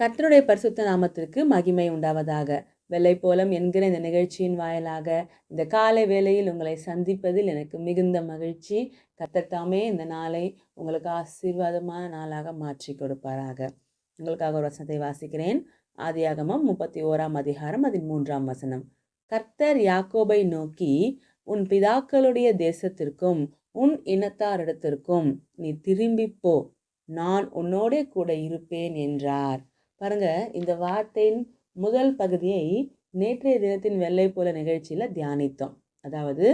கர்த்தருடைய பரிசுத்த நாமத்திற்கு மகிமை உண்டாவதாக. வெள்ளை போலம் என்கிற இந்த நிகழ்ச்சியின் வாயிலாக இந்த காலை வேளையில் உங்களை சந்திப்பதில் எனக்கு மிகுந்த மகிழ்ச்சி. கர்த்தர் தாமே இந்த நாளை உங்களுக்கு ஆசீர்வாதமான நாளாக மாற்றி கொடுப்பாராக. உங்களுக்காக ஒரு வசனத்தை வாசிக்கிறேன். ஆதியாகமம் முப்பத்தி ஓராம் அதிகாரம் அதில் மூன்றாம் வசனம். கர்த்தர் யாக்கோபை நோக்கி உன் பிதாக்களுடைய தேசத்திற்கும் உன் இனத்தாரிடத்திற்கும் நீ திரும்பிப் போ. நான் உன்னோடே கூட இருப்பேன் என்றார். பாருங்க இந்த வார்த்தையின் முதல் பகுதியை நேற்றைய தினத்தின் வெள்ளை போல நிகழ்ச்சியில் தியானித்தோம். அதாவது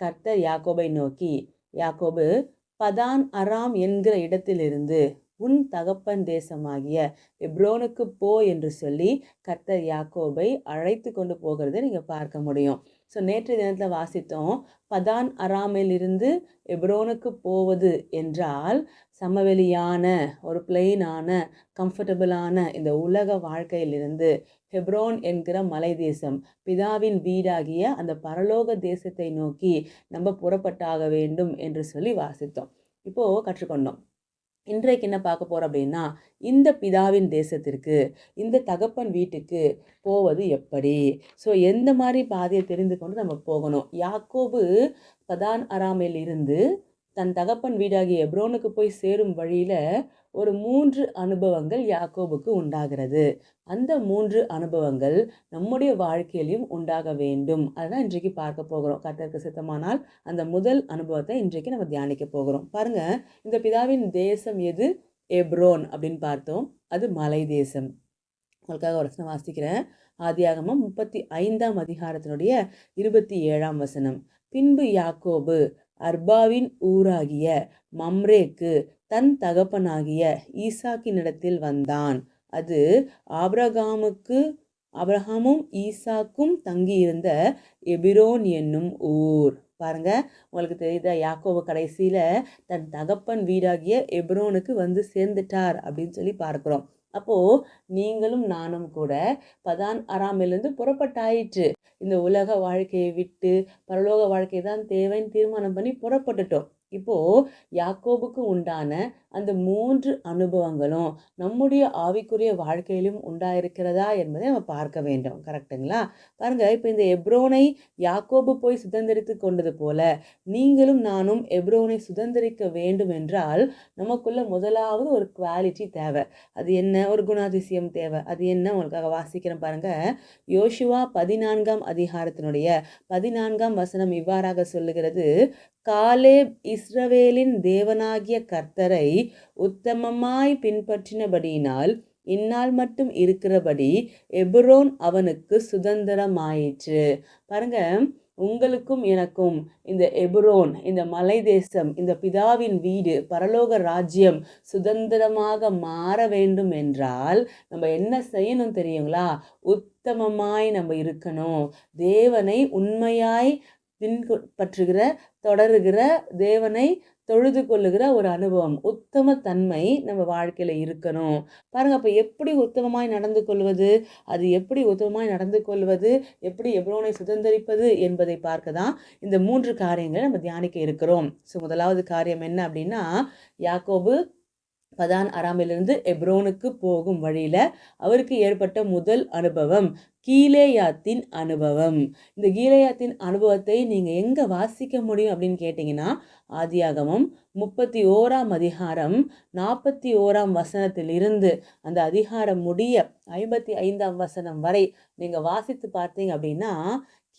கர்த்தர் யாக்கோபை நோக்கி யாக்கோபு பதான் அராம் என்கிற இடத்திலிருந்து உன் தகப்பன் தேசமாகிய எப்ரோனுக்கு போ என்று சொல்லி கர்த்தர் யாக்கோபை அழைத்து கொண்டு போகிறதை நீங்கள் பார்க்க முடியும். ஸோ நேற்றைய தினத்தில் வாசித்தோம் பதான் அராமிலிருந்து எப்ரோனுக்கு போவது என்றால் சமவெளியான ஒரு பிளெயினான கம்ஃபர்டபுளான இந்த உலக வாழ்க்கையிலிருந்து ஹெப்ரோன் என்கிற மலை தேசம் பிதாவின் வீடாகிய அந்த பரலோக தேசத்தை நோக்கி நம்ம புறப்பட்டாக வேண்டும் என்று சொல்லி வாசித்தோம். இப்போது கற்றுக்கொண்டோம். இன்றைக்கு என்ன பார்க்க போகிறோம் அப்படின்னா இந்த பிதாவின் தேசத்திற்கு இந்த தகப்பன் வீட்டுக்கு போவது எப்படி? ஸோ எந்த மாதிரி பாதையை தெரிந்து கொண்டு நம்ம போகணும்? யாக்கோபு பதான் அராமில் இருந்து தன் தகப்பன் வீடாகிய எப்ரோனுக்கு போய் சேரும் வழியில் ஒரு மூன்று அனுபவங்கள் யாக்கோபுக்கு உண்டாகிறது. அந்த மூன்று அனுபவங்கள் நம்முடைய வாழ்க்கையிலையும் உண்டாக வேண்டும். அதுதான் இன்றைக்கு பார்க்க போகிறோம். கத்தருக்கு சித்தமானால் அந்த முதல் அனுபவத்தை இன்றைக்கு நம்ம தியானிக்க போகிறோம். பாருங்க இந்த பிதாவின் தேசம் எது? எப்ரோன் அப்படின்னு பார்த்தோம். அது மலை தேசம். உங்களுக்காக ஒரு வசனம் வாசிக்கிறேன். ஆதியாகமம் முப்பத்தி ஐந்தாம் அதிகாரத்தினுடைய இருபத்தி ஏழாம் வசனம். பின்பு யாக்கோபு அர்பாவின் ஊராகிய மம்ரேக்கு தன் தகப்பனாகிய ஈசாக்கினிடத்தில் வந்தான். அது ஆபிரகாமுக்கு அப்ரஹாமும் ஈசாக்கும் தங்கியிருந்த எபிரோன் என்னும் ஊர். பாருங்க உங்களுக்கு தெரியுதா யாக்கோபு கடைசியில் தன் தகப்பன் வீடாகிய எப்ரோனுக்கு வந்து சேர்ந்துட்டார் அப்படின்னு சொல்லி பார்க்குறோம். அப்போது நீங்களும் நானும் கூட பதான் அறாமிலிருந்து புறப்பட்டாயிற்று. இந்த உலக வாழ்க்கையை விட்டு பரலோக வாழ்க்கை தான் தேவைன்னு தீர்மானம் பண்ணி புறப்பட்டுட்டோம். இப்போது யாக்கோபுக்கு உண்டான அந்த மூன்று அனுபவங்களும் நம்முடைய ஆவிக்குரிய வாழ்க்கையிலும் உண்டாயிருக்கிறதா என்பதை நம்ம பார்க்க வேண்டும். கரெக்டுங்களா பாருங்கள் இப்போ இந்த எப்ரோனை யாக்கோபு போய் சுதந்திரித்து கொண்டது போல நீங்களும் நானும் எப்ரோனை சுதந்திரிக்க வேண்டும் என்றால் நமக்குள்ள முதலாவது ஒரு குவாலிட்டி தேவை. அது என்ன? ஒரு குணாதிசயம் தேவை. அது என்ன? உங்களுக்காக வாசிக்கிறேன் பாருங்கள் யோசுவா பதினான்காம் அதிகாரத்தினுடைய பதினான்காம் வசனம் இவ்வாறாக சொல்லுகிறது. காலேப் இஸ்ரவேலின் தேவனாகிய கர்த்தரை உத்தமமாய் பின்பற்றினபடியினால் இந்நாள் மட்டும் இருக்கிறபடி எபரோன் அவனுக்கு சுதந்திரமாயிற்று. பாருங்க உங்களுக்கும் எனக்கும் இந்த எபுரோன் இந்த மலை தேசம் இந்த பிதாவின் வீடு பரலோக ராஜ்யம் சுதந்திரமாக மாற வேண்டும் என்றால் நம்ம என்ன செய்யணும் தெரியுங்களா? உத்தமமாய் நம்ம இருக்கணும். தேவனை உண்மையாய் பின்பற்றுகிற தொடருகிற தேவனை தொழுது கொள்ளுகிற ஒரு அனுபவம் உத்தம தன்மை நம்ம வாழ்க்கையில் இருக்கணும். பாருங்கள் அப்போ எப்படி உத்தமமாய் நடந்து கொள்வது? அது எப்படி உத்தமமாய் நடந்து கொள்வது? எப்படி எவ்வளோனை சுதந்திரிப்பது என்பதை பார்க்க தான் இந்த மூன்று காரியங்களை நம்ம தியானிக்க இருக்கிறோம். ஸோ முதலாவது காரியம் என்ன அப்படின்னா யாக்கோபு பதான் அராமிலிருந்து எப்ரோனுக்கு போகும் வழியில் அவருக்கு ஏற்பட்ட முதல் அனுபவம் கீலேயாத்தின் அனுபவம். இந்த கீலேயாத்தின் அனுபவத்தை நீங்கள் எங்கே வாசிக்க முடியும் அப்படின்னு கேட்டிங்கன்னா ஆதியாகமம் முப்பத்தி ஓராம் அதிகாரம் நாற்பத்தி ஓராம் வசனத்திலிருந்து அந்த அதிகாரம் முடிய ஐம்பத்தி ஐந்தாம் வசனம் வரை நீங்கள் வாசித்து பார்த்தீங்க அப்படின்னா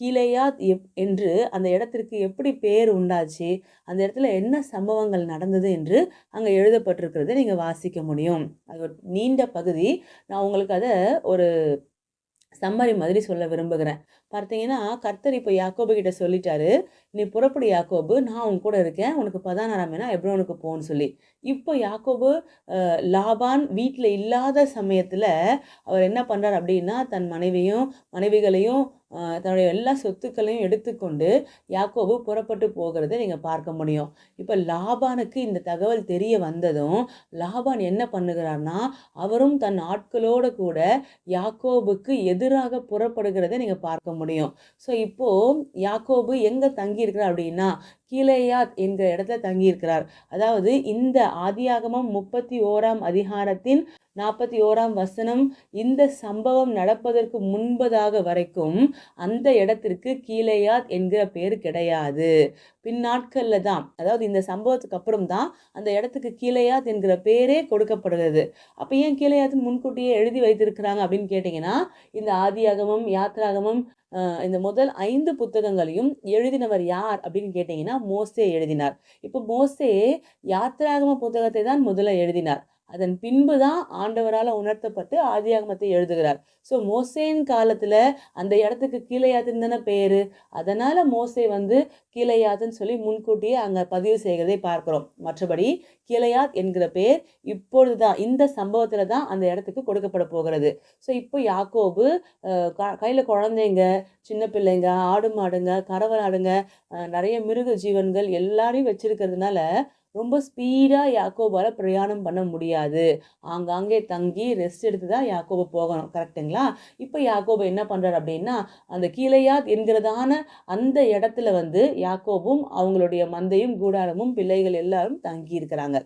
கீழேயாத் எப் என்று அந்த இடத்திற்கு எப்படி பேர் உண்டாச்சு அந்த இடத்துல என்ன சம்பவங்கள் நடந்தது என்று அங்கே எழுதப்பட்டிருக்கிறத நீங்கள் வாசிக்க முடியும். அது ஒரு நீண்ட பகுதி. நான் உங்களுக்கு அதை ஒரு சம்மரி மாதிரி சொல்ல விரும்புகிறேன். பார்த்தீங்கன்னா கர்த்தர் இப்போ யாக்கோபு கிட்ட சொல்லிட்டாரு நீ புறப்படு யாக்கோபு நான் உன் கூட இருக்கேன் உனக்கு பதானாராமேனா எப்ரோனுக்கு போன்னு சொல்லி. இப்போ யாக்கோபு லாபான் வீட்டில் இல்லாத சமயத்தில் அவர் என்ன பண்ணுறார் அப்படின்னா தன் மனைவியும் மனைவிகளையும் தன்னுடைய எல்லா சொத்துக்களையும் எடுத்துக்கொண்டு யாக்கோபு புறப்பட்டு போகிறத நீங்கள் பார்க்க முடியும். இப்போ லாபானுக்கு இந்த தகவல் தெரிய வந்ததும் லாபான் என்ன பண்ணுகிறார்னா அவரும் தன் ஆட்களோடு கூட யாக்கோபுக்கு எதிராக புறப்படுகிறத நீங்கள் பார்க்க முடியும். முடியும். ஸோ இப்போது யாக்கோபு எங்கே தங்கியிருக்கிறார் அப்படின்னா கீழேயாத் என்கிற இடத்துல தங்கியிருக்கிறார். அதாவது இந்த ஆதியாகமம் முப்பத்தி ஓராம் அதிகாரத்தின் நாற்பத்தி ஓராம் வசனம் இந்த சம்பவம் நடப்பதற்கு முன்பதாக வரைக்கும் அந்த இடத்திற்கு கீழேயாத் என்கிற பேர் கிடையாது. பின்னாட்களில் தான் அதாவது இந்த சம்பவத்துக்கு அப்புறம் தான் அந்த இடத்துக்கு கீழேயாத் என்கிற பேரே கொடுக்கப்படுகிறது. அப்போ ஏன் கீழேயாத்துன்னு முன்கூட்டியே எழுதி வைத்திருக்கிறாங்க அப்படின்னு கேட்டிங்கன்னா இந்த ஆதியாகமம் யாத்ராகமம் இந்த முதல் ஐந்து புத்தகங்களையும் எழுதினவர் யார் அப்படின்னு கேட்டிங்கன்னா மோசே எழுதினார். இப்போ மோசே யாத்திராகம புத்தகத்தை தான் முதல்ல எழுதினார். அதன் பின்பு தான் ஆண்டவரால் உணர்த்தப்பட்டு ஆதியாகமத்தை எழுதுகிறார். ஸோ மோசேன் காலத்தில் அந்த இடத்துக்கு கீழையாத்தின் தானே பேர் அதனால் மோசே வந்து கீழையாத்துன்னு சொல்லி முன்கூட்டியே அங்கே பதிவு செய்கிறதை பார்க்குறோம். மற்றபடி கீழையாத் என்கிற பேர் இப்பொழுது தான் இந்த சம்பவத்தில் தான் அந்த இடத்துக்கு கொடுக்கப்பட போகிறது. ஸோ இப்போ யாக்கோபு கையில் குழந்தைங்க சின்ன பிள்ளைங்க ஆடு மாடுங்க கறவலாடுங்க நிறைய மிருக ஜீவன்கள் எல்லாரையும் வச்சுருக்கிறதுனால ரொம்ப ஸ்பீடாக யாக்கோபால் பிரயாணம் பண்ண முடியாது. ஆங்காங்கே தங்கி ரெஸ்ட் எடுத்து தான் யாக்கோபை போகணும். கரெக்டுங்களா இப்போ யாக்கோபை என்ன பண்ணுறாரு அப்படின்னா அந்த கீழையாத் என்கிறதான அந்த இடத்துல வந்து யாக்கோபும் அவங்களுடைய மந்தையும் கூடாரமும் பிள்ளைகள் எல்லாரும் தங்கி இருக்கிறாங்க.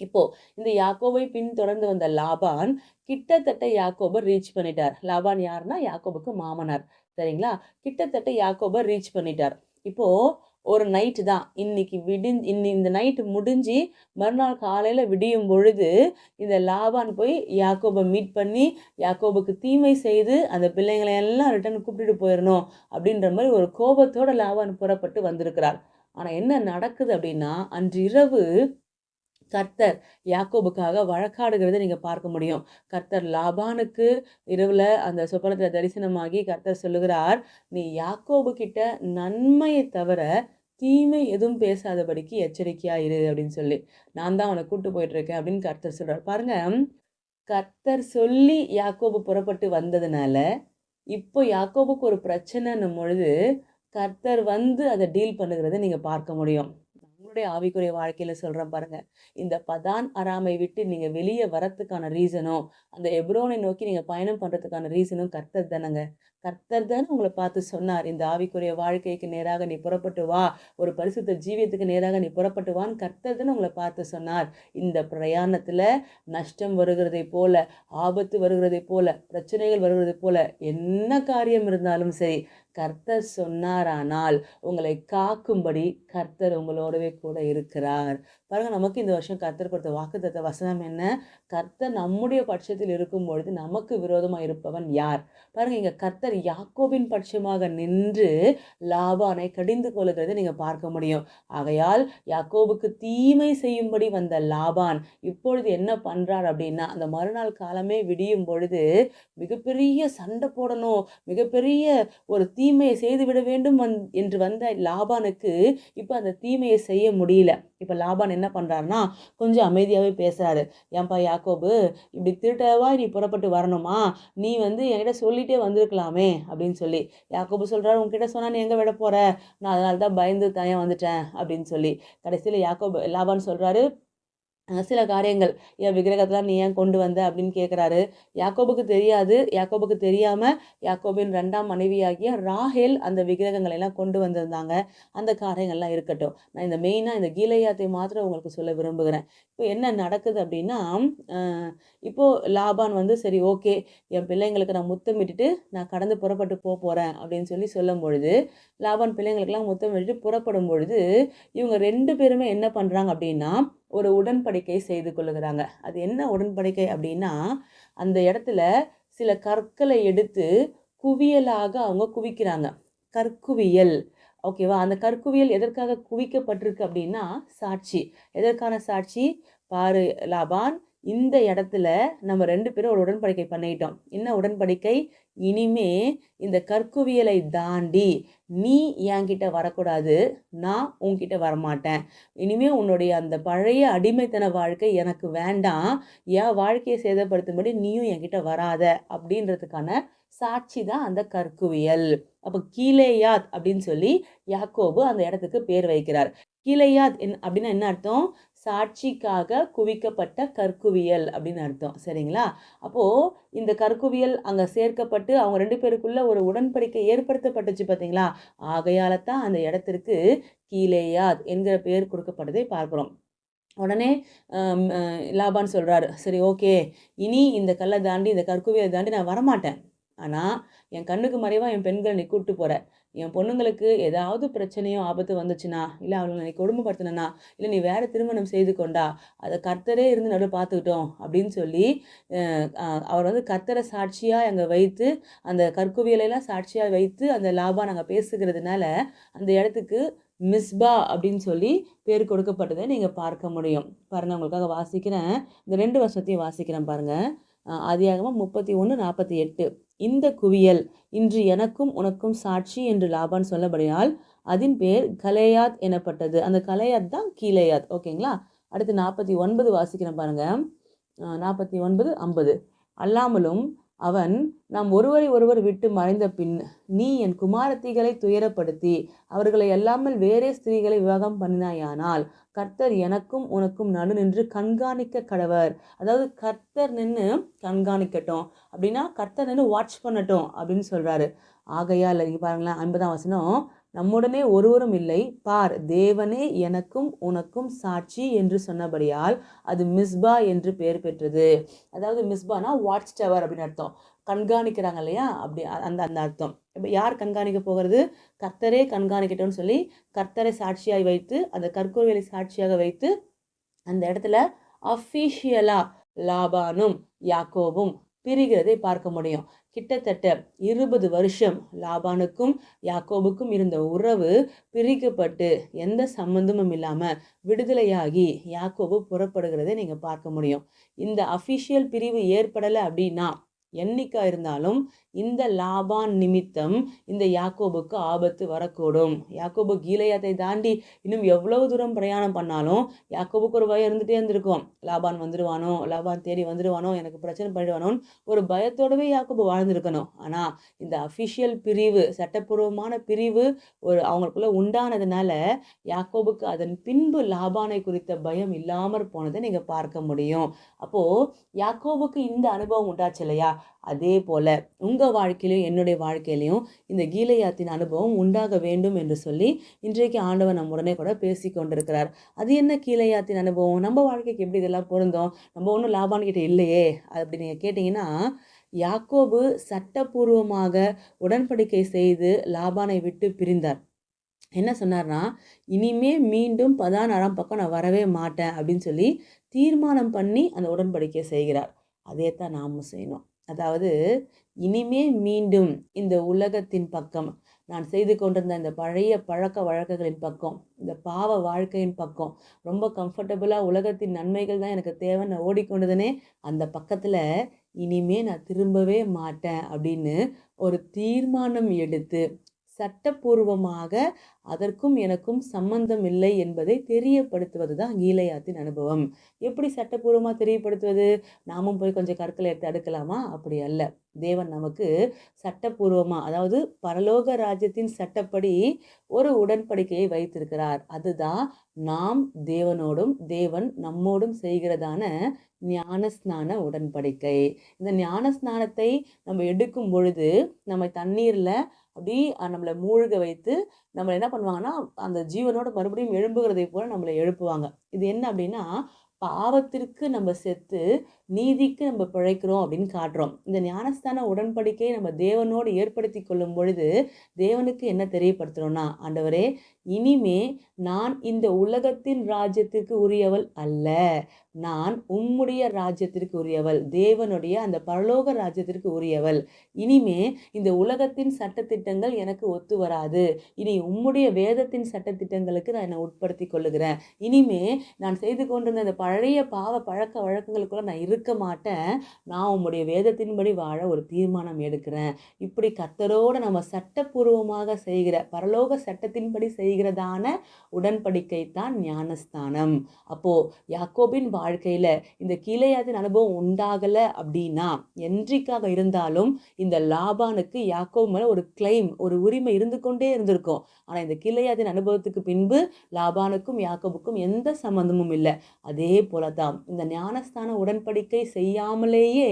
இப்போ இந்த யாக்கோவை பின்தொடர்ந்து வந்த லாபான் கிட்டத்தட்ட யாக்கோபை ரீச் பண்ணிட்டார். லாபான் யாருன்னா யாக்கோபுக்கு மாமனார். சரிங்களா? கிட்டத்தட்ட யாக்கோபை ரீச் பண்ணிட்டார். இப்போது ஒரு நைட்டு தான். இன்னைக்கு விடிஞ் இன்னி இந்த நைட்டு முடிஞ்சு மறுநாள் காலையில் விடியும் பொழுது இந்த லாபான் போய் யாக்கோபை மீட் பண்ணி யாக்கோபுக்கு தீமை செய்து அந்த பிள்ளைங்களை எல்லாம் ரிட்டர்ன் கூப்பிட்டுட்டு போயிடணும் அப்படின்ற மாதிரி ஒரு கோபத்தோட லாபான் புறப்பட்டு வந்திருக்கிறார். ஆனால் என்ன நடக்குது அப்படின்னா அன்று இரவு கர்த்தர் யாக்கோபுக்காக வழக்காடுகிறதை நீங்கள் பார்க்க முடியும். கர்த்தர் லாபானுக்கு இரவில் அந்த சொப்பனத்தில் தரிசனமாகி கர்த்தர் சொல்லுகிறார் நீ யாக்கோபு கிட்ட நன்மையை தவிர தீமை எதுவும் பேசாதபடிக்கு எச்சரிக்கையாக இரு அப்படின்னு சொல்லி. நான் தான் அவனை கூப்பிட்டு போயிட்டுருக்கேன் அப்படின்னு கர்த்தர் சொல்கிறார் பாருங்கள் கர்த்தர் சொல்லி யாக்கோபு புறப்பட்டு வந்ததுனால இப்போ யாக்கோபுக்கு ஒரு பிரச்சனைன்னும் பொழுது கர்த்தர் வந்து அதை டீல் பண்ணுகிறத நீங்கள் பார்க்க முடியும். உங்களுடைய ஆவிக்குரிய வாழ்க்கையில் சொல்கிறேன் பாருங்கள் இந்த பதான் அராமை விட்டு நீங்கள் வெளியே வரத்துக்கான ரீசனும் அந்த எப்ரோனை நோக்கி நீங்கள் பயணம் பண்ணுறதுக்கான ரீசனும் கர்த்தர் தானங்க. கர்த்தர் தானே உங்களை பார்த்து சொன்னார் இந்த ஆவிக்குரிய வாழ்க்கைக்கு நேராக நீ புறப்பட்டு வா ஒரு பரிசுத்த ஜீவியத்துக்கு நேராக நீ புறப்பட்டு வான்னு கர்த்தர் தானே உங்களை பார்த்து சொன்னார். இந்த பிரயாணத்தில் நஷ்டம் வருகிறதை போல ஆபத்து வருகிறதை போல பிரச்சனைகள் வருகிறதை போல என்ன காரியம் இருந்தாலும் சரி கர்த்தர் சொன்னாரானால் உங்களை காக்கும்படி கர்த்தர் உங்களோடவே கூட இருக்கிறார். பாருங்க நமக்கு இந்த வருஷம் கர்த்தர் கொடுத்த வாக்குத்தத்த வசனம் என்ன? கர்த்தர் நம்முடைய பட்சத்தில் இருக்கும் பொழுது நமக்கு விரோதமாக இருப்பவன் யார்? பாருங்க இங்கே கர்த்தர் யாக்கோவின் பட்சமாக நின்று லாபானை கடிந்து கொள்கிறதை நீங்கள் பார்க்க முடியும். ஆகையால் யாக்கோவுக்கு தீமை செய்யும்படி வந்த லாபான் இப்பொழுது என்ன பண்ணுறார் அப்படின்னா அந்த மறுநாள் காலமே விடியும் பொழுது மிகப்பெரிய சண்டை போடணும் மிகப்பெரிய ஒரு தீ தீமையை செய்துவிட வேண்டும் வந் என்று வந்த லாபானுக்கு இப்போ அந்த தீமையை செய்ய முடியல. இப்போ லாபான் என்ன பண்ணுறாருன்னா கொஞ்சம் அமைதியாகவே பேசுகிறாரு ஏன்பா யாக்கோபு இப்படி திருட்டவா நீ புறப்பட்டு வரணுமா? நீ வந்து என்கிட்ட சொல்லிகிட்டே வந்திருக்கலாமே அப்படின்னு சொல்லி. யாக்கோபு சொல்கிறாரு உங்ககிட்ட சொன்னா நீ எங்கே விட போகிற நான் அதனால தான் பயந்து தனியாக வந்துட்டேன் அப்படின்னு சொல்லி. கடைசியில் யாக்கோபு லாபான் சொல்கிறாரு சில காரியங்கள். என் விக்கிரகத்தெல்லாம் நீ ஏன் கொண்டு வந்த? அப்படின்னு கேட்குறாரு யாக்கோபுக்கு தெரியாது. யாக்கோபுக்கு தெரியாமல் யாக்கோபின் ரெண்டாம் மனைவியாகிய ராஹேல் அந்த விக்கிரகங்களை எல்லாம் கொண்டு வந்திருந்தாங்க. அந்த காரியங்கள்லாம் இருக்கட்டும். நான் இந்த மெயினாக இந்த கீழையாத்தை மாத்திரம் உங்களுக்கு சொல்ல விரும்புகிறேன். இப்போ என்ன நடக்குது அப்படின்னா இப்போது லாபான் வந்து சரி ஓகே என் பிள்ளைங்களுக்கு நான் முத்தமிட்டுட்டு நான் கடந்து புறப்பட்டு போக போகிறேன் அப்படின்னு சொல்லி சொல்லும் பொழுது லாபான் பிள்ளைங்களுக்கெல்லாம் முத்தமிட்டுட்டு புறப்படும் பொழுது இவங்க ரெண்டு பேருமே என்ன பண்ணுறாங்க அப்படின்னா ஒரு உடன்படிக்கை செய்து கொள்ளுகிறாங்க. அது என்ன உடன்படிக்கை அப்படின்னா அந்த இடத்துல சில கற்களை எடுத்து குவியலாக அவங்க குவிக்கிறாங்க. கற்குவியல். ஓகேவா அந்த கற்குவியல் எதற்காக குவிக்கப்பட்டிருக்கு அப்படின்னா சாட்சி. எதற்கான சாட்சி? பாரு லாபான் இந்த இடத்துல நம்ம ரெண்டு பேரும் ஒரு உடன்படிக்கை பண்ணிக்கிட்டோம் என்ன உடன்படிக்கை? இனிமே இந்த கற்குவியலை தாண்டி நீ என்கிட்ட வரக்கூடாது நான் உன்கிட்ட வரமாட்டேன். இனிமே உன்னுடைய அந்த பழைய அடிமைத்தன வாழ்க்கை எனக்கு வேண்டாம். என் வாழ்க்கையை சேதப்படுத்தும்படி நீயும் என்கிட்ட வராத அப்படின்றதுக்கான சாட்சி தான் அந்த கற்குவியல். அப்போ கீழேயாத் அப்படின்னு சொல்லி யாக்கோபு அந்த இடத்துக்கு பேர் வைக்கிறார். கீழேயாத் என் அப்படின்னா என்ன அர்த்தம்? சாட்சிக்காக குவிக்கப்பட்ட கற்குவியல் அப்படின்னு அர்த்தம். சரிங்களா? அப்போது இந்த கற்குவியல் அங்கே சேர்க்கப்பட்டு அவங்க ரெண்டு பேருக்குள்ள ஒரு உடன்படிக்கை ஏற்படுத்தப்பட்டுச்சு பார்த்தீங்களா ஆகையால் தான் அந்த இடத்திற்கு கீழேயாத் என்கிற பெயர் கொடுக்கப்பட்டதை பார்க்குறோம். உடனே ஆம், லாபான் சொல்கிறாரு சரி ஓகே. இனி இந்த கல்லை தாண்டி இந்த கற்குவியை தாண்டி நான் வரமாட்டேன். ஆனால் என் கண்ணுக்கு மறைவாக என் பெண்களை நீ கூப்பிட்டு போகிற என் பொண்ணுங்களுக்கு ஏதாவது பிரச்சனையோ ஆபத்து வந்துச்சுன்னா இல்லை அவங்களை நீ கொடுமைப்படுத்தினா இல்லை நீ வேறு திருமணம் செய்து கொண்டா அதை கர்த்தரே இருந்து நடுவில் பார்த்துக்கிட்டோம் அப்படின்னு சொல்லி அவர் வந்து கர்த்தரை சாட்சியாக அங்கே வைத்து அந்த கற்குவியலையெல்லாம் சாட்சியாக வைத்து அந்த லாபா நாங்கள் பேசுகிறதுனால அந்த இடத்துக்கு மிஸ்பா அப்படின்னு சொல்லி பேர் கொடுக்கப்பட்டதை நீங்கள் பார்க்க முடியும். பாருங்கள் உங்களுக்காக வாசிக்கிறேன். இந்த ரெண்டு வருஷத்தையும் வாசிக்கிறேன் பாருங்கள் அதிகமாக முப்பத்தி ஒன்று நாற்பத்தி எட்டு. இந்த குவியல் இன்று எனக்கும் உனக்கும் சாட்சி என்று லாபான் சொல்லப்படினால் அதன் பேர் கலையாத் எனப்பட்டது. அந்த கலையாத் தான் கீழேயாத் ஓகேங்களா? அடுத்து நாற்பத்தி ஒன்பது வாசிக்கிறேன் பாருங்க. நாற்பத்தி ஒன்பது ஐம்பது. அல்லாமலும் அவன் நாம் ஒருவரை ஒருவர் விட்டு மறைந்த பின் நீ என் குமாரத்திகளை துயரப்படுத்தி அவர்களை அல்லாமல் வேறே ஸ்திரீகளை விவாகம் பண்ணினாயானால் கர்த்தர் எனக்கும் உனக்கும் நடு நின்று கண்காணிக்க கடவர். அதாவது கர்த்தர் நின்று கண்காணிக்கட்டும். அப்படின்னா கர்த்தர் நின்று வாட்ச் பண்ணட்டும் அப்படின்னு சொல்கிறாரு ஆகையால் இங்கே பாருங்களேன் ஐம்பதாம் வசனம் நம்முடனே ஒருவரும் இல்லை. பார் தேவனே எனக்கும் உனக்கும் சாட்சி என்று சொன்னபடியால் அது மிஸ்பா என்று பெயர் பெற்றது. அதாவது மிஸ்பானா வாட்ச் டவர் அப்படின்னு அர்த்தம். கண்காணிக்கிறாங்க இல்லையா அப்படி அந்த அந்த அர்த்தம். இப்போ யார் கண்காணிக்க போகிறது? கர்த்தரே கண்காணிக்கட்டும்னு சொல்லி கர்த்தரை சாட்சியாகி வைத்து அந்த கற்கோவிலை சாட்சியாக வைத்து அந்த இடத்துல அஃபிஷியலாக லாபானும் யாக்கோவும் பிரிகிறதை பார்க்க முடியும். கிட்டத்தட்ட இருபது வருஷம் லாபானுக்கும் யாக்கோபுக்கும் இருந்த உறவு பிரிக்கப்பட்டு எந்த சம்பந்தமும் இல்லாமல் விடுதலையாகி யாக்கோபு புறப்படுகிறதை நீங்கள் பார்க்க முடியும். இந்த அஃபிஷியல் பிரிவு ஏற்படலை அப்படின்னா என்னைக்கா இருந்தாலும் இந்த லாபான் நிமித்தம் இந்த யாக்கோபுக்கு ஆபத்து வரக்கூடும். யாக்கோபு கீழையத்தை தாண்டி இன்னும் எவ்வளவு தூரம் பிரயாணம் பண்ணாலும் யாக்கோபுக்கு ஒரு பயம் இருந்துகிட்டே இருந்திருக்கும். லாபான் வந்துடுவானோ லாபான் தேடி வந்துடுவானோ எனக்கு பிரச்சனை பண்ணிடுவானோன்னு ஒரு பயத்தோடவே யாக்கோபு வாழ்ந்திருக்கணும். ஆனால் இந்த அஃபிஷியல் பிரிவு சட்டப்பூர்வமான பிரிவு ஒரு அவங்களுக்குள்ளே உண்டானதுனால யாக்கோபுக்கு அதன் பின்பு லாபானை குறித்த பயம் இல்லாமல் போனதை நீங்கள் பார்க்க முடியும். அப்போது யாக்கோபுக்கு இந்த அனுபவம் உண்டாச்சு இல்லையா? அதே போல் உங்கள் வாழ்க்கையிலையும் என்னுடைய வாழ்க்கையிலையும் இந்த கீழையாத்தின் அனுபவம் உண்டாக வேண்டும் என்று சொல்லி இன்றைக்கு ஆண்டவர் நம்ம உடனே கூட பேசி கொண்டிருக்கிறார். அது என்ன கீழையாத்தின் அனுபவம்? நம்ம வாழ்க்கைக்கு எப்படி இதெல்லாம் பொருந்தோம்? நம்ம ஒன்றும் லாபான் கிட்ட இல்லையே? அப்படி நீங்கள் கேட்டிங்கன்னா யாக்கோபு சட்டபூர்வமாக உடன்படிக்கை செய்து லாபானை விட்டு பிரிந்தார். என்ன சொன்னார்னா இனிமே மீண்டும் பதினாறாம் பக்கம் நான் வரவே மாட்டேன் அப்படின்னு சொல்லி தீர்மானம் பண்ணி அந்த உடன்படிக்கையை செய்கிறார். அதே தான் நாமும் செய்யணும். அதாவது இனிமே மீண்டும் இந்த உலகத்தின் பக்கம் நான் செய்து கொண்டிருந்த இந்த பழைய பழக்க வழக்கங்களின் பக்கம் இந்த பாவ வாழ்க்கையின் பக்கம் ரொம்ப கம்ஃபர்டபுளாக உலகத்தின் நன்மைகள் தான் எனக்கு தேவை நான் ஓடிக்கொண்டதுனே அந்த பக்கத்தில் இனிமே நான் திரும்பவே மாட்டேன் அப்படின்னு ஒரு தீர்மானம் எடுத்து சட்டப்பூர்வமாக அதற்கும் எனக்கும் சம்பந்தம் இல்லை என்பதை தெரியப்படுத்துவது தான் கீலையாத்தின் அனுபவம். எப்படி சட்டப்பூர்வமாக தெரியப்படுத்துவது? நாமும் போய் கொஞ்சம் கற்களை எடுத்து அடுக்கலாமா? அப்படி அல்ல. தேவன் நமக்கு சட்டப்பூர்வமாக அதாவது பரலோக ராஜ்யத்தின் சட்டப்படி ஒரு உடன்படிக்கையை வைத்திருக்கிறார். அதுதான் நாம் தேவனோடும் தேவன் நம்மோடும் செய்கிறதான ஞானஸ்நான உடன்படிக்கை. இந்த ஞானஸ்நானத்தை நம்ம எடுக்கும் பொழுது நம்ம தண்ணீரில் அப்படி நம்மளை மூழ்க வைத்து நம்மளை என்ன பண்ணுவாங்கன்னா அந்த ஜீவனோட மறுபடியும் எழும்புகிறதை போல நம்மளை எழுப்புவாங்க. இது என்ன அப்படின்னா பாவத்திற்கு நம்ம செத்து நீதிக்கு நம்ம பிழைக்கிறோம் அப்படின்னு காட்டுறோம். இந்த ஞானஸ்தான உடன்படிக்கையை நம்ம தேவனோடு ஏற்படுத்தி கொள்ளும் பொழுது தேவனுக்கு என்ன தெரியப்படுத்துகிறோம்னா ஆண்டவரே இனிமே நான் இந்த உலகத்தின் ராஜ்யத்திற்கு உரியவள் அல்ல. நான் உம்முடைய ராஜ்யத்திற்கு உரியவள். தேவனுடைய அந்த பரலோக ராஜ்யத்திற்கு உரியவள். இனிமே இந்த உலகத்தின் சட்டத்திட்டங்கள் எனக்கு ஒத்து வராது. இனி உம்முடைய வேதத்தின் சட்டத்திட்டங்களுக்கு நான் என்னை உட்படுத்தி கொள்ளுகிறேன். இனிமே நான் செய்து கொண்டிருந்த அந்த பழைய பாவ பழக்க வழக்கங்களுக்குள்ள நான் இருக்க மாட்டேன். நான் உம்முடைய வேதத்தின்படி வாழ ஒரு தீர்மானம் எடுக்கிறேன். இப்படி கத்தரோடு நம்ம சட்டப்பூர்வமாக செய்கிற பரலோக சட்டத்தின்படி செய்கிறதான உடன்படிக்கை தான் ஞானஸ்தானம். அப்போ யாக்கோபின் வாழ்க்கையில் இந்த கீழையாதின் அனுபவம் உண்டாகலை அப்படின்னா என்றைக்காக இருந்தாலும் இந்த லாபானுக்கு யாக்கோ மேலே ஒரு கிளைம் ஒரு உரிமை இருந்து கொண்டே இருந்திருக்கும். ஆனால் இந்த கீழையாதின் அனுபவத்துக்கு பின்பு லாபானுக்கும் யாக்கோபுக்கும் எந்த சம்மந்தமும் இல்லை. அதே போல தான் இந்த ஞானஸ்தான உடன்படிக்கை செய்யாமலேயே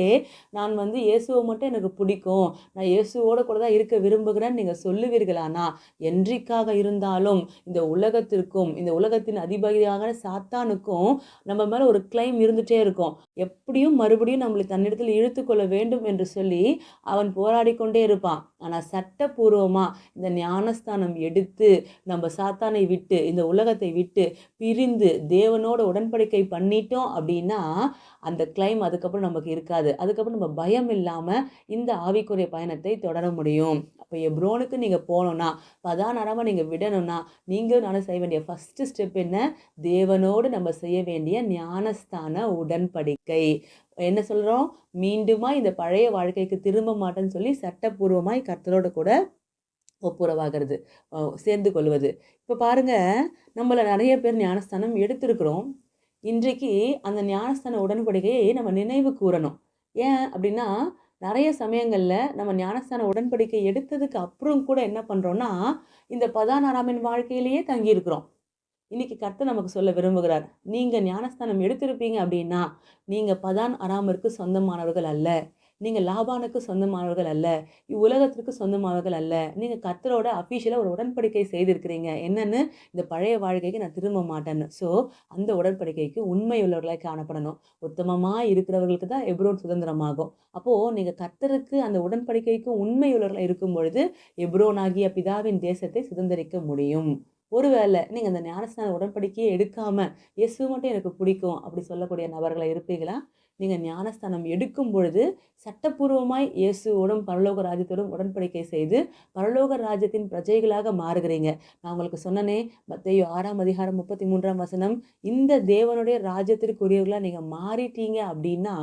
நான் வந்து இயேசுவை மட்டும் எனக்கு பிடிக்கும். நான் இயேசுவோட கூட தான் இருக்க விரும்புகிறேன்னு நீங்கள் சொல்லுவீர்களானா? என்றைக்காக இருந்தாலும் இந்த உலகத்திற்கும் இந்த உலகத்தின் அதிபதியாக சாத்தானுக்கும் நம்ம மேலே ஒரு கிளைம் இருந்துகிட்டே இருக்கும். எப்படியும் மறுபடியும் நம்மளை தன்னிடத்தில் இழுத்துக்கொள்ள வேண்டும் என்று சொல்லி அவன் போராடி கொண்டே இருப்பான். ஆனால் சட்டப்பூர்வமாக இந்த ஞானஸ்தானம் எடுத்து நம்ம சாத்தானை விட்டு இந்த உலகத்தை விட்டு பிரிந்து தேவனோட உடன்படிக்கை பண்ணிட்டோம் அப்படின்னா அந்த கிளைம் அதுக்கப்புறம் நமக்கு இருக்காது. அதுக்கப்புறம் நம்ம பயம் இல்லாமல் இந்த ஆவிக்குரிய பயணத்தை தொடர முடியும். அப்போ எப்ரோனுக்கு நீங்கள் போகணுன்னா பதானரமாக நீங்கள் விடணும்னா நீங்களும் நானும் செய்ய வேண்டிய ஃபஸ்ட்டு ஸ்டெப் என்ன? தேவனோடு நம்ம செய்ய வேண்டிய ஞானஸ்தான உடன்படிக்கை. என்ன சொல்கிறோம் மீண்டுமா இந்த பழைய வாழ்க்கைக்கு திரும்ப மாட்டேன்னு சொல்லி சட்டப்பூர்வமாய் கர்த்தரோட கூட ஒப்புரவாகிறது. சேர்ந்து கொள்வது. இப்போ பாருங்கள் நம்மளை நிறைய பேர் ஞானஸ்தானம் எடுத்திருக்கிறோம். இன்றைக்கு அந்த ஞானஸ்தான உடன்படிக்கையை நம்ம நினைவு கூறணும். ஏன் அப்படின்னா நிறைய சமயங்களில் நம்ம ஞானஸ்தான உடன்படிக்கை எடுத்ததுக்கு அப்புறம் கூட என்ன பண்ணுறோன்னா இந்த பதானாராமின் வாழ்க்கையிலேயே தங்கியிருக்கிறோம். இன்னைக்கு கர்த்தர் நமக்கு சொல்ல விரும்புகிறார் நீங்கள் ஞானஸ்தானம் எடுத்திருப்பீங்க அப்படின்னா நீங்கள் பதான் அராமருக்கு சொந்தமானவர்கள் அல்ல. நீங்கள் லாபானுக்கு சொந்தமானவர்கள் அல்ல இவ்வுலகத்திற்கு சொந்தமானவர்கள் அல்ல நீங்கள் கத்தரோட அஃபீஷியலாக ஒரு உடன்படிக்கை செய்திருக்கிறீங்க. என்னென்னு இந்த பழைய வாழ்க்கைக்கு நான் திரும்ப மாட்டேன்னு. ஸோ அந்த உடன்படிக்கைக்கு உண்மை உள்ளவர்களாக காணப்படணும். உத்தமமாக இருக்கிறவர்களுக்கு தான் எப்ரோன் சுதந்திரமாகும். அப்போது நீங்கள் கத்தருக்கு அந்த உடன்படிக்கைக்கு உண்மை உள்ளவர்களாக இருக்கும் பொழுது எப்ரோன் ஆகிய பிதாவின் தேசத்தை சுதந்திரிக்க முடியும். ஒருவேளை நீங்கள் அந்த ஞானஸ்தான உடன்படிக்கையே எடுக்காமல் இயேசு மட்டும் எனக்கு பிடிக்கும் அப்படி சொல்லக்கூடிய நபர்களை இருப்பீங்களா? நீங்கள் ஞானஸ்தானம் எடுக்கும் பொழுது சட்டப்பூர்வமாய் இயேசுவோடும் பரலோக ராஜ்யத்தோடும் உடன்படிக்கை செய்து பரலோக ராஜ்யத்தின் பிரஜைகளாக மாறுகிறீங்க. நான் உங்களுக்கு சொன்னனே மத்தையோ ஆறாம் அதிகாரம் முப்பத்தி மூன்றாம் வசனம் இந்த தேவனுடைய ராஜ்யத்திற்குரியவர்களாக நீங்கள் மாறிட்டீங்க அப்படின்னா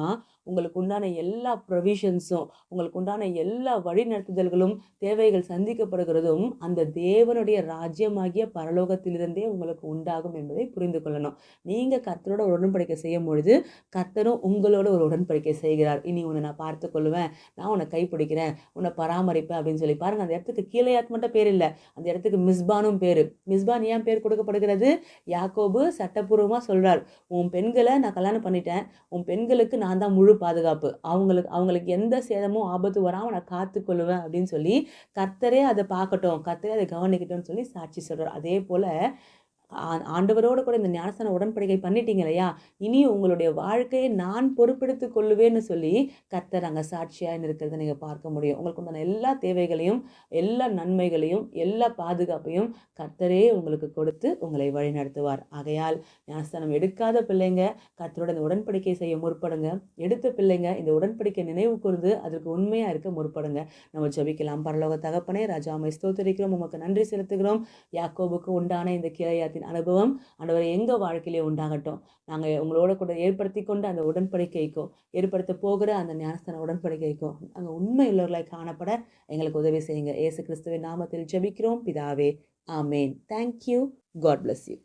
உங்களுக்கு உண்டான எல்லா ப்ரொவிஷன்ஸும் உங்களுக்கு உண்டான எல்லா வழிநடத்துதல்களும் தேவைகள் சந்திக்கப்படுகிறதும் அந்த தேவனுடைய ராஜ்யமாகிய பரலோகத்திலிருந்தே உங்களுக்கு உண்டாகும் என்பதை புரிந்து கொள்ளணும். நீங்கள் கர்த்தரோட உடன்படிக்கை செய்யும் பொழுது கர்த்தரும் உங்களோட ஒரு உடன்படிக்கை செய்கிறார். இனி உன்னை நான் பார்த்து கொள்வேன் நான் உன்னை கைப்பிடிக்கிறேன். உன்னை பராமரிப்பேன் அப்படின்னு சொல்லி பாருங்கள் அந்த இடத்துக்கு கீழேயாத் மட்டும் பேர் இல்லை. அந்த இடத்துக்கு மிஸ்பானும் பேர். மிஸ்பான் ஏன் பேர் கொடுக்கப்படுகிறது? யாக்கோபு சட்டப்பூர்வமாக சொல்கிறார் உன் பெண்களை நான் கல்யாணம் பண்ணிட்டேன். உன் பெண்களுக்கு நான் தான் முழு பாதுகாப்பு. அவங்களுக்கு அவங்களுக்கு எந்த சேதமும் ஆபத்து வராமல் நான் காத்துக்கொள்ளுவேன் அப்படின்னு சொல்லி கர்த்தரே அதை பார்க்கட்டும். கர்த்தரே அதை கவனிக்கட்டும்னு சொல்லி சாட்சி சொல்கிறார் அதே போல் ஆண்டவரோடு கூட இந்த ஞானஸ்தான உடன்படிக்கை பண்ணிட்டீங்க இல்லையா? இனி உங்களுடைய வாழ்க்கையை நான் பொறுப்பெடுத்து கொள்ளுவேன்னு சொல்லி கத்தர் அங்கே சாட்சியாக இருக்கிறத நீங்கள் பார்க்க முடியும். உங்களுக்கு உண்டான எல்லா தேவைகளையும் எல்லா நன்மைகளையும் எல்லா பாதுகாப்பையும் கத்தரே உங்களுக்கு கொடுத்து உங்களை வழிநடத்துவார் ஆகையால் ஞானஸ்தானம் எடுக்காத பிள்ளைங்க கத்தரோட இந்த உடன்படிக்கை செய்ய முற்படுங்க. எடுத்த பிள்ளைங்க இந்த உடன்படிக்கை நினைவு கூர்ந்து அதற்கு உண்மையாக இருக்க முற்படுங்க. நம்ம ஜபிக்கலாம். பரலோக தகப்பனே ராஜாமை ஸ்தோத்தரிக்கிறோம். உமக்கு நன்றி செலுத்துகிறோம். யாக்கோபுக்கு உண்டான இந்த கிளையாத்தி அனுபவத்தின் அனுபவம் ஆண்டவரை எங்கள் வாழ்க்கையிலே உண்டாகட்டும். நாங்கள் உங்களோட கூட ஏற்படுத்தி கொண்டு அந்த உடன்படிக்கைக்கும் ஏற்படுத்த போகிற அந்த ஞானஸ்தான உடன்படிக்கைக்கும் நாங்கள் உண்மை உள்ளவர்களாய் காணப்பட எங்களுக்கு உதவி செய்யுங்க. ஏசு கிறிஸ்துவின் நாமத்தில் ஜெபிக்கிறோம். பிதாவே ஆமேன். Thank you God bless you